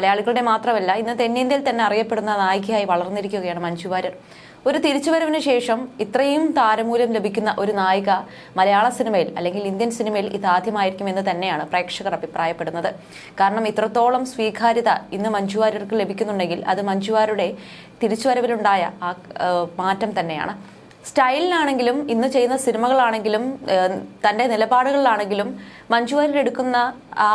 മലയാളികളുടെ മാത്രമല്ല ഇന്ന് തെന്നിന്ത്യയിൽ തന്നെ അറിയപ്പെടുന്ന നായികയായി വളർന്നിരിക്കുകയാണ് മഞ്ജു വാര്യർ. ഒരു തിരിച്ചുവരവിന് ശേഷം ഇത്രയും താരമൂല്യം ലഭിക്കുന്ന ഒരു നായിക മലയാള സിനിമയിൽ അല്ലെങ്കിൽ ഇന്ത്യൻ സിനിമയിൽ ഇതാദ്യമായിരിക്കും എന്ന് തന്നെയാണ് പ്രേക്ഷകർ അഭിപ്രായപ്പെടുന്നത്. കാരണം ഇത്രത്തോളം സ്വീകാര്യത ഇന്ന് മഞ്ജു വാര്യർക്ക് ലഭിക്കുന്നുണ്ടെങ്കിൽ അത് മഞ്ജു വാര്യരുടെ തിരിച്ചുവരവിലുണ്ടായ ആ ആ, മാറ്റം തന്നെയാണ്. സ്റ്റൈലിലാണെങ്കിലും ഇന്ന് ചെയ്യുന്ന സിനിമകളാണെങ്കിലും തന്റെ നിലപാടുകളിലാണെങ്കിലും മഞ്ജു വാര്യർ എടുക്കുന്ന ആ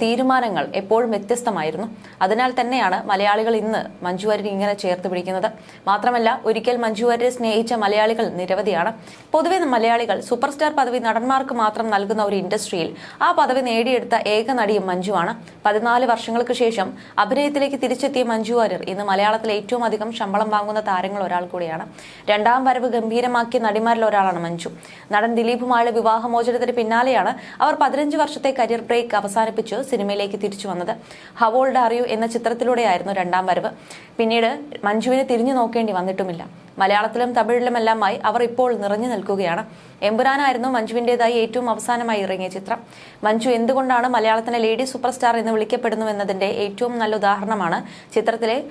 തീരുമാനങ്ങൾ എപ്പോഴും വ്യത്യസ്തമായിരുന്നു. അതിനാൽ തന്നെയാണ് മലയാളികൾ ഇന്ന് മഞ്ജു വാര്യർ ഇങ്ങനെ ചേർത്ത് പിടിക്കുന്നത്. മാത്രമല്ല ഒരിക്കൽ മഞ്ജു വാര്യരെ സ്നേഹിച്ച മലയാളികൾ നിരവധിയാണ്. പൊതുവെ മലയാളികൾ സൂപ്പർ സ്റ്റാർ പദവി നടന്മാർക്ക് മാത്രം നൽകുന്ന ഒരു ഇൻഡസ്ട്രിയിൽ ആ പദവി നേടിയെടുത്ത ഏക നടിയും മഞ്ജുവാണ് പതിനാല് വർഷങ്ങൾക്ക് ശേഷം അഭിനയത്തിലേക്ക് തിരിച്ചെത്തിയ മഞ്ജു വാര്യർ ഇന്ന് മലയാളത്തിലെ ഏറ്റവും അധികം ശമ്പളം വാങ്ങുന്ന താരങ്ങൾ ഒരാൾ കൂടിയാണ്. രണ്ടാം വരവ് ഗംഭീരമാക്കിയ നടിമാരിൽ ഒരാളാണ് മഞ്ജു. നടൻ ദിലീപുമായുള്ള വിവാഹമോചനത്തിന് പിന്നാലെയാണ് അവർ പതിനഞ്ച് വർഷത്തെ കരിയർ ബ്രേക്ക് അവസാനിപ്പിച്ച് സിനിമയിലേക്ക് തിരിച്ചു വന്നത്. ഹവോൾഡ് അറിയൂ എന്ന ചിത്രത്തിലൂടെയായിരുന്നു രണ്ടാം വരവ്. പിന്നീട് മഞ്ജുവിനെ തിരിഞ്ഞു നോക്കേണ്ടി വന്നിട്ടുമില്ല. മലയാളത്തിലും തമിഴിലുമെല്ലാമായി അവർ ഇപ്പോൾ നിറഞ്ഞു നിൽക്കുകയാണ്. എമ്പുരാനായിരുന്നു മഞ്ജുവിന്റെതായി ഏറ്റവും അവസാനമായി ഇറങ്ങിയ ചിത്രം. മഞ്ജു എന്തുകൊണ്ടാണ് മലയാളത്തിലെ ലേഡി സൂപ്പർ സ്റ്റാർ എന്ന് വിളിക്കപ്പെടുന്നു എന്നതിന്റെ ഏറ്റവും നല്ല ഉദാഹരണമാണ് ചിത്രത്തിലെ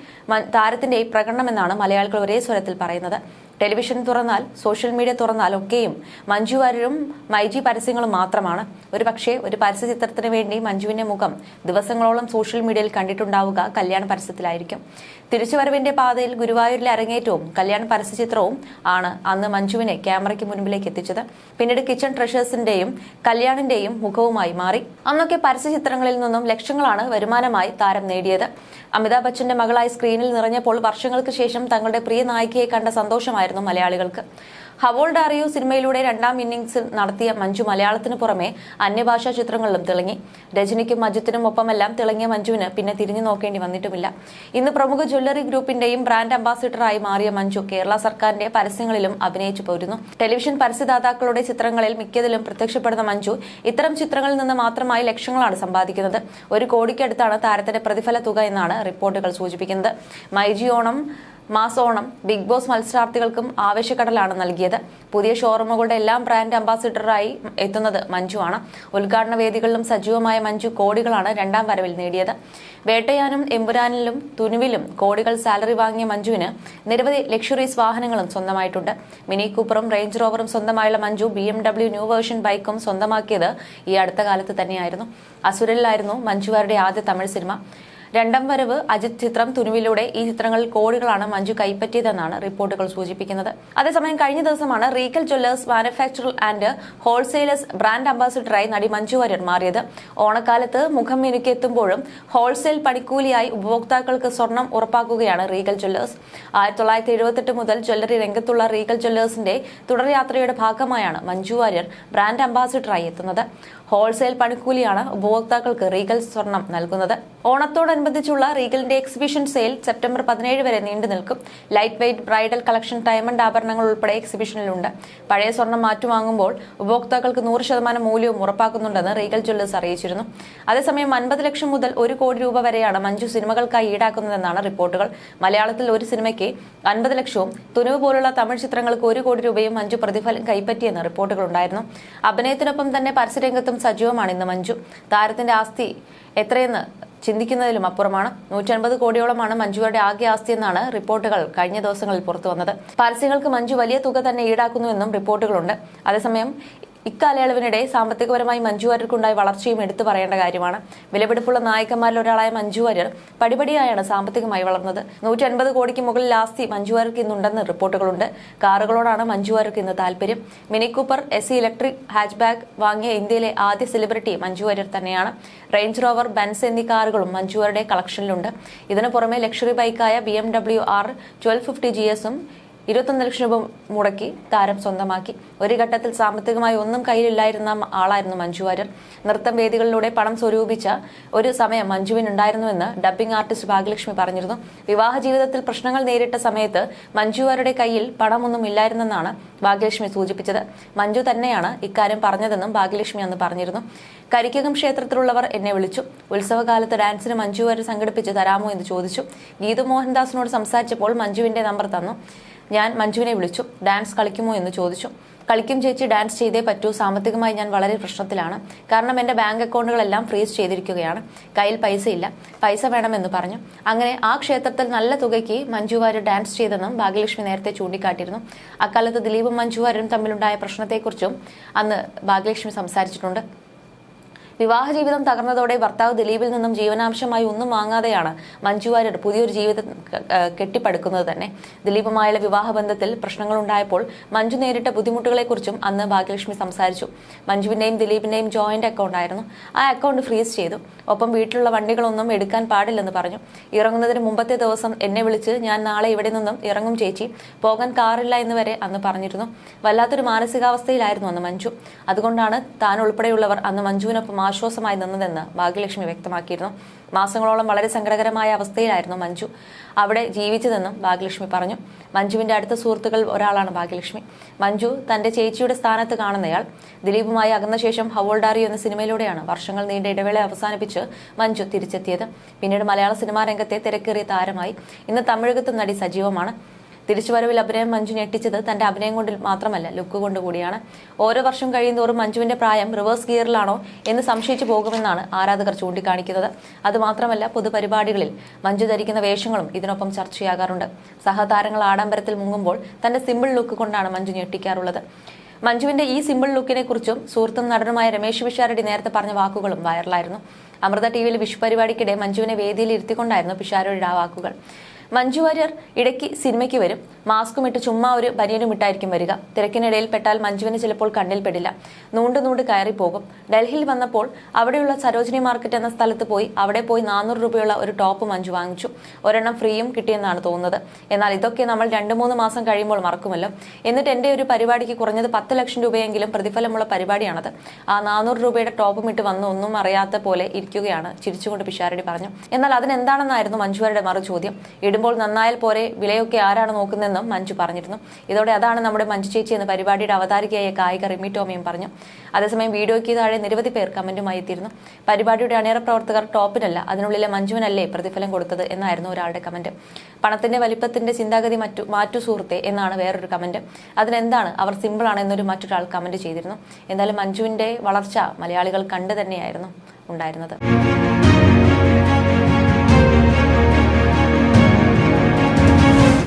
താരത്തിന്റെ പ്രകടനമെന്നാണ് മലയാളികൾ ഒരേ സ്വരത്തിൽ പറയുന്നത്. ടെലിവിഷൻ തുറന്നാൽ സോഷ്യൽ മീഡിയ തുറന്നാൽ ഒക്കെയും മഞ്ജു വാര്യരും മൈജി പരസ്യങ്ങളും മാത്രമാണ്. ഒരു പക്ഷേ ഒരു പരസ്യ ചിത്രത്തിന് വേണ്ടി മഞ്ജുവിന്റെ മുഖം ദിവസങ്ങളോളം സോഷ്യൽ മീഡിയയിൽ കണ്ടിട്ടുണ്ടാവുക കല്യാണ പരസ്യത്തിലായിരിക്കും. തിരിച്ചുവരവിന്റെ പാതയിൽ ഗുരുവായൂരിലെ അരങ്ങേറ്റവും കല്യാണ പരസ്യചിത്രവും ആണ് അന്ന് മഞ്ജുവിനെ ക്യാമറയ്ക്ക് മുൻപിലേക്ക് എത്തിച്ചത്. പിന്നീട് കിച്ചൺ ട്രഷേഴ്സിന്റെയും കല്യാണിന്റെയും മുഖവുമായി മാറി. അന്നൊക്കെ പരസ്യചിത്രങ്ങളിൽ നിന്നും ലക്ഷങ്ങളാണ് വരുമാനമായി താരം നേടിയത്. അമിതാഭ് ബച്ചന്റെ മകളായി സ്ക്രീനിൽ നിറഞ്ഞപ്പോൾ വർഷങ്ങൾക്ക് ശേഷം തങ്ങളുടെ പ്രിയ നായികയെ കണ്ട സന്തോഷമായിരുന്നു മലയാളികൾക്ക്. ഹവോൾഡ് അറിയൂ സിനിമയിലൂടെ രണ്ടാം ഇന്നിംഗ്സിൽ നടത്തിയ മഞ്ജു മലയാളത്തിന് പുറമെ അന്യഭാഷാ ചിത്രങ്ങളിലും തിളങ്ങി. രജനിക്കും അജിത്തിനും ഒപ്പമെല്ലാം തിളങ്ങിയ മഞ്ജുവിന് പിന്നെ തിരിഞ്ഞു നോക്കേണ്ടി വന്നിട്ടുമില്ല. ഇന്ന് പ്രമുഖ ജ്വല്ലറി ഗ്രൂപ്പിന്റെയും ബ്രാൻഡ് അംബാസിഡറായി മാറിയ മഞ്ജു കേരള സർക്കാരിന്റെ പരസ്യങ്ങളിലും അഭിനയിച്ചു പോരുന്നു. ടെലിവിഷൻ പരസ്യദാതാക്കളുടെ ചിത്രങ്ങളിൽ മിക്കതിലും പ്രത്യക്ഷപ്പെടുന്ന മഞ്ജു ഇത്തരം ചിത്രങ്ങളിൽ നിന്ന് മാത്രമായി ലക്ഷങ്ങളാണ് സമ്പാദിക്കുന്നത്. ഒരു കോടിക്കടുത്താണ് താരത്തിന്റെ പ്രതിഫല തുക എന്നാണ് റിപ്പോർട്ടുകൾ സൂചിപ്പിക്കുന്നത്. MyG Onam mass Onam Bigg Boss മത്സരാർത്ഥികൾക്കും ആവേശക്കടലാണ് നൽകിയത്. പുതിയ ഷോറൂമുകളുടെ എല്ലാം ബ്രാൻഡ് അംബാസിഡറായി എത്തുന്നത് മഞ്ജുവാണ്. ഉദ്ഘാടന വേദികളിലും സജീവമായ മഞ്ജു കോടികളാണ് രണ്ടാം വരവിൽ നേടിയത്. വേട്ടയാനും എമ്പുരാനിലും തുനുവിലും കോടികൾ സാലറി വാങ്ങിയ മഞ്ജുവിന് നിരവധി ലക്ഷറീസ് വാഹനങ്ങളും സ്വന്തമായിട്ടുണ്ട്. മിനി കൂപ്പറും റേഞ്ച് റോവറും സ്വന്തമായുള്ള Manju B M W new version ബൈക്കും സ്വന്തമാക്കിയത് ഈ അടുത്ത കാലത്ത് തന്നെയായിരുന്നു. അസുരലിലായിരുന്നു മഞ്ജുവാരുടെ ആദ്യ തമിഴ് സിനിമ. രണ്ടാം വരവ് അജിത് ചിത്രം തുനുവിലൂടെ ഈ ചിത്രങ്ങളിൽ കോടികളാണ് മഞ്ജു കൈപ്പറ്റിയതെന്നാണ് റിപ്പോർട്ടുകൾ സൂചിപ്പിക്കുന്നത്. അതേസമയം കഴിഞ്ഞ ദിവസമാണ് Regal jewellers manufacturer and wholesalers brand അംബാസിഡറായി നടി മഞ്ജു വാര്യർ മാറിയത്. ഓണക്കാലത്ത് മുഖം മിനുക്കിയെത്തുമ്പോഴും ഹോൾസെയിൽ പണിക്കൂലിയായി ഉപഭോക്താക്കൾക്ക് സ്വർണം ഉറപ്പാക്കുകയാണ് റീഗൽ ജ്വല്ലേഴ്സ്. ആയിരത്തി തൊള്ളായിരത്തി എഴുപത്തെട്ട് മുതൽ ജ്വല്ലറി രംഗത്തുള്ള റീഗൽ ജ്വല്ലേഴ്സിന്റെ തുടർയാത്രയുടെ ഭാഗമായാണ് മഞ്ജു വാര്യർ ബ്രാൻഡ് അംബാസിഡറായി എത്തുന്നത്. ഹോൾസെയിൽ പണിക്കൂലിയാണ് ഉപഭോക്താക്കൾക്ക് റീഗൽ സ്വർണം നൽകുന്നത്. ഓണത്തോടനുബന്ധിച്ചുള്ള റീഗലിന്റെ എക്സിബിഷൻ സെയിൽ സെപ്റ്റംബർ പതിനേഴ് വരെ നീണ്ടു നിൽക്കും. Light weight bridal collection diamond ആഭരണങ്ങൾ ഉൾപ്പെടെ എക്സിബിഷനിലുണ്ട് പഴയ സ്വർണം മാറ്റുവാങ്ങുമ്പോൾ ഉപഭോക്താക്കൾക്ക് നൂറ് ശതമാനം മൂല്യവും ഉറപ്പാക്കുന്നുണ്ടെന്ന് റീഗൽ ജ്വല്ലേഴ്സ് അറിയിച്ചിരുന്നു. അതേസമയം അൻപത് ലക്ഷം മുതൽ ഒരു കോടി രൂപ വരെയാണ് മഞ്ജു സിനിമകൾക്കായി ഈടാക്കുന്നതെന്നാണ് റിപ്പോർട്ടുകൾ. മലയാളത്തിൽ ഒരു സിനിമയ്ക്ക് അൻപത് ലക്ഷവും തുനുവ് പോലുള്ള തമിഴ് ചിത്രങ്ങൾക്ക് ഒരു കോടി രൂപയും മഞ്ജു പ്രതിഫലം കൈപ്പറ്റിയെന്ന് റിപ്പോർട്ടുകളുണ്ടായിരുന്നു അഭിനയത്തിനൊപ്പം തന്നെ പരസ്യരംഗത്തും സജീവമാണ് ഇന്ന് മഞ്ജു. താരത്തിന്റെ ആസ്തി എത്രയെന്ന് ചിന്തിക്കുന്നതിലും അപ്പുറമാണ്. നൂറ്റൻപത് കോടിയോളമാണ് മഞ്ജുവയുടെ ആകെ ആസ്തി എന്നാണ് റിപ്പോർട്ടുകൾ കഴിഞ്ഞ ദിവസങ്ങളിൽ പുറത്തുവന്നത്. പരസ്യങ്ങൾക്ക് മഞ്ജു വലിയ തുക തന്നെ ഈടാക്കുന്നുവെന്നും റിപ്പോർട്ടുകളുണ്ട്. അതേസമയം ഇക്കാലയളവിനിടെ സാമ്പത്തികപരമായി മഞ്ജു വാര്യർക്കുണ്ടായ വളർച്ചയും എടുത്തു പറയേണ്ട കാര്യമാണ്. വിലപിടിപ്പുള്ള നായകന്മാരിൽ ഒരാളായ മഞ്ജു വാര്യർ പടിപടിയായാണ് സാമ്പത്തികമായി വളർന്നത്. നൂറ്റി അൻപത് കോടിക്ക് മുകളിൽ ആസ്തി മഞ്ജു വാര്യർക്ക് ഇന്നുണ്ടെന്ന് റിപ്പോർട്ടുകളുണ്ട്. കാറുകളോടാണ് മഞ്ജു വാര്യർക്ക് ഇന്ന് താല്പര്യം mini cooper S C electric hatchback വാങ്ങിയ ഇന്ത്യയിലെ ആദ്യ സെലിബ്രിറ്റി മഞ്ജു വാര്യർ തന്നെയാണ്. റേഞ്ച് റോവർ ബെൻസ് എന്നീ കാറുകളും മഞ്ജു വാര്യരുടെ കളക്ഷനിലുണ്ട്. ഇതിനു പുറമെ luxury ബൈക്കായ B M W R twelve fifty G എസും ഇരുപത്തൊന്ന് ലക്ഷം രൂപ മുടക്കി താരം സ്വന്തമാക്കി. ഒരു ഘട്ടത്തിൽ സാമ്പത്തികമായി ഒന്നും കയ്യിലില്ലായിരുന്ന ആളായിരുന്നു മഞ്ജു വാര്യർ. നൃത്തം വേദികളിലൂടെ പണം സ്വരൂപിച്ച ഒരു സമയം മഞ്ജുവിനുണ്ടായിരുന്നുവെന്ന് ഡബ്ബിംഗ് ആർട്ടിസ്റ്റ് ഭാഗ്യലക്ഷ്മി പറഞ്ഞിരുന്നു. വിവാഹ ജീവിതത്തിൽ പ്രശ്നങ്ങൾ നേരിട്ട സമയത്ത് മഞ്ജു വാര്യരുടെ കയ്യിൽ പണമൊന്നും ഇല്ലായിരുന്നെന്നാണ് ഭാഗ്യലക്ഷ്മി സൂചിപ്പിച്ചത്. മഞ്ജു തന്നെയാണ് ഇക്കാര്യം പറഞ്ഞതെന്നും ഭാഗ്യലക്ഷ്മി അന്ന് പറഞ്ഞിരുന്നു. കരിക്കകം ക്ഷേത്രത്തിലുള്ളവർ എന്നെ വിളിച്ചു. ഉത്സവകാലത്ത് ഡാൻസിന് മഞ്ജു വാര്യർ സംഘടിപ്പിച്ച് തരാമോ എന്ന് ചോദിച്ചു. ഗീതു മോഹൻദാസിനോട് സംസാരിച്ചപ്പോൾ മഞ്ജുവിന്റെ നമ്പർ തന്നു. ഞാൻ മഞ്ജുവിനെ വിളിച്ചു. ഡാൻസ് കളിക്കുമോ എന്ന് ചോദിച്ചു. കളിക്കും ചേച്ചി ഡാൻസ് ചെയ്തേ പറ്റൂ. സാമ്പത്തികമായി ഞാൻ വളരെ പ്രശ്നത്തിലാണ്. കാരണം എന്റെ ബാങ്ക് അക്കൗണ്ടുകളെല്ലാം ഫ്രീസ് ചെയ്തിരിക്കുകയാണ്. കയ്യിൽ പൈസ ഇല്ല. പൈസ വേണമെന്ന് പറഞ്ഞു. അങ്ങനെ ആ ക്ഷേത്രത്തിൽ നല്ല തുകയ്ക്ക് മഞ്ജു വാര്യർ ഡാൻസ് ചെയ്തെന്നും ഭാഗ്യലക്ഷ്മി നേരത്തെ ചൂണ്ടിക്കാട്ടിയിരുന്നു. അക്കാലത്ത് ദിലീപും മഞ്ജു വാര്യരും തമ്മിലുണ്ടായ പ്രശ്നത്തെക്കുറിച്ചും അന്ന് ഭാഗ്യലക്ഷ്മി സംസാരിച്ചിട്ടുണ്ട്. വിവാഹ ജീവിതം തകർന്നതോടെ ഭർത്താവ് ദിലീപിൽ നിന്നും ജീവനാംശമായി ഒന്നും വാങ്ങാതെയാണ് മഞ്ജു വാര്യർ പുതിയൊരു ജീവിതം കെട്ടിപ്പടുക്കുന്നത് തന്നെ. ദിലീപുമായുള്ള വിവാഹ ബന്ധത്തിൽ പ്രശ്നങ്ങളുണ്ടായപ്പോൾ മഞ്ജു നേരിട്ട ബുദ്ധിമുട്ടുകളെക്കുറിച്ചും അന്ന് ഭാഗ്യലക്ഷ്മി സംസാരിച്ചു. മഞ്ജുവിന്റെയും ദിലീപിന്റെയും ജോയിന്റ് അക്കൗണ്ട് ആയിരുന്നു. ആ അക്കൗണ്ട് ഫ്രീസ് ചെയ്തു. ഒപ്പം വീട്ടിലുള്ള വണ്ടികളൊന്നും എടുക്കാൻ പാടില്ലെന്ന് പറഞ്ഞു. ഇറങ്ങുന്നതിന് മുമ്പത്തെ ദിവസം എന്നെ വിളിച്ച് ഞാൻ നാളെ ഇവിടെ നിന്നും ഇറങ്ങും ചേച്ചി. പോകാൻ കാറില്ല എന്ന് വരെ അന്ന് പറഞ്ഞിരുന്നു. വല്ലാത്തൊരു മാനസികാവസ്ഥയിലായിരുന്നു അന്ന് മഞ്ജു. അതുകൊണ്ടാണ് താൻ ഉൾപ്പെടെയുള്ളവർ അന്ന് മഞ്ജുവിനൊപ്പം ആശ്വാസമായി നിന്നതെന്ന് ഭാഗ്യലക്ഷ്മി വ്യക്തമാക്കിയിരുന്നു. മാസങ്ങളോളം വളരെ സങ്കടകരമായ അവസ്ഥയിലായിരുന്നു മഞ്ജു. അവിടെ ജീവിച്ചതെന്നും ഭാഗ്യലക്ഷ്മി പറഞ്ഞു. മഞ്ജുവിന്റെ അടുത്ത സുഹൃത്തുക്കൾ ഒരാളാണ് ഭാഗ്യലക്ഷ്മി. മഞ്ജു തന്റെ ചേച്ചിയുടെ സ്ഥാനത്ത് കാണുന്നയാൾ. ദിലീപുമായി അകന്ന ശേഷം ഹവോൾഡാറി എന്ന സിനിമയിലൂടെയാണ് വർഷങ്ങൾ നീണ്ട ഇടവേള അവസാനിപ്പിച്ച് മഞ്ജു തിരിച്ചെത്തിയത്. പിന്നീട് മലയാള സിനിമാ രംഗത്തെ തിരക്കേറിയ താരമായി. ഇന്ന് തമിഴകത്തും നടി സജീവമാണ്. തിരിച്ചുവരവിൽ അഭിനയം മഞ്ജു ഞെട്ടിച്ചത് തന്റെ അഭിനയം കൊണ്ട് മാത്രമല്ല ലുക്ക് കൊണ്ട് കൂടിയാണ്. ഓരോ വർഷം കഴിയുന്തോറും മഞ്ജുവിന്റെ പ്രായം റിവേഴ്സ് ഗിയറിലാണോ എന്ന് സംശയിച്ചു പോകുമെന്നാണ് ആരാധകർ ചൂണ്ടിക്കാണിക്കുന്നത്. അതുമാത്രമല്ല പൊതുപരിപാടികളിൽ മഞ്ജു ധരിക്കുന്ന വേഷങ്ങളും ഇതിനൊപ്പം ചർച്ചയാകാറുണ്ട്. സഹതാരങ്ങൾ ആഡംബരത്തിൽ മുങ്ങുമ്പോൾ തന്റെ സിമ്പിൾ ലുക്ക് കൊണ്ടാണ് മഞ്ജു ഞെട്ടിക്കാറുള്ളത് മഞ്ജുവിന്റെ ഈ സിമ്പിൾ ലുക്കിനെ കുറിച്ചും സുഹൃത്തും നടനുമായ രമേശ് പിഷാരടി നേരത്തെ പറഞ്ഞ വാക്കുകളും വൈറലായിരുന്നു. അമൃത ടി വിയിൽ വിഷു പരിപാടിക്കിടെ മഞ്ജുവിനെ വേദിയിൽ ഇരുത്തിക്കൊണ്ടായിരുന്നു പിഷാരടിയുടെ ആ വാക്കുകൾ. മഞ്ജു വാര്യർ ഇടയ്ക്ക് സിനിമയ്ക്ക് വരും. മാസ്കും ഇട്ട് ചുമ്മാ ഒരു ബനിയനും ഇട്ടായിരിക്കും വരിക. തിരക്കിനിടയിൽ പെട്ടാൽ മഞ്ജുവിന് ചിലപ്പോൾ കണ്ണിൽ പെടില്ല. നൂണ്ട് നൂണ്ട് കയറി പോകും. ഡൽഹിയിൽ വന്നപ്പോൾ അവിടെയുള്ള സരോജിനി മാർക്കറ്റ് എന്ന സ്ഥലത്ത് പോയി അവിടെ പോയി നാനൂറ് രൂപയുള്ള ഒരു ടോപ്പ് മഞ്ജു വാങ്ങിച്ചു. ഒരെണ്ണം ഫ്രീയും കിട്ടിയെന്നാണ് തോന്നുന്നത്. എന്നാൽ ഇതൊക്കെ നമ്മൾ രണ്ട് മൂന്ന് മാസം കഴിയുമ്പോൾ മറക്കുമല്ലോ. എന്നിട്ട് എന്റെ ഒരു പരിപാടിക്ക് കുറഞ്ഞത് പത്ത് ലക്ഷം രൂപയെങ്കിലും പ്രതിഫലമുള്ള പരിപാടിയാണത്. ആ നാനൂറ് രൂപയുടെ ടോപ്പും ഇട്ട് വന്ന് ഒന്നും അറിയാത്ത പോലെ ഇരിക്കുകയാണ് ചിരിച്ചുകൊണ്ട് പിഷാരടി പറഞ്ഞു. എന്നാൽ അതിനെന്താണെന്നായിരുന്നു മഞ്ജുവാരുടെ മറു ചോദ്യം ഇടുമ്പോൾ നന്നായാൽ പോരെ വിലയൊക്കെ ആരാണ് നോക്കുന്നതെന്നും മഞ്ജു പറഞ്ഞിരുന്നു. ഇതോടെ അതാണ് നമ്മുടെ മഞ്ജു ചേച്ചി എന്ന പരിപാടിയുടെ അവതാരികയായ കായിക റിമി ടോമിയും പറഞ്ഞു. അതേസമയം വീഡിയോയ്ക്ക് താഴെ നിരവധി പേർ കമന്റുമായി എത്തിയിരുന്നു. പരിപാടിയുടെ അണിയറ പ്രവർത്തകർ ടോപ്പിനല്ല അതിനുള്ളിലെ മഞ്ജുവിനല്ലേ പ്രതിഫലം കൊടുത്തത് എന്നായിരുന്നു ഒരാളുടെ കമന്റ്. പണത്തിന്റെ വലിപ്പത്തിന്റെ ചിന്താഗതി മറ്റു മാറ്റു സുഹൃത്തെ എന്നാണ് വേറൊരു കമന്റ്. അതിനെന്താണ്? അവർ സിമ്പിൾ ആണ് എന്നൊരു മറ്റൊരാൾ കമന്റ് ചെയ്തിരുന്നു. എന്തായാലും മഞ്ജുവിന്റെ വളർച്ച മലയാളികൾ കണ്ടു തന്നെയായിരുന്നു ഉണ്ടായിരുന്നത്.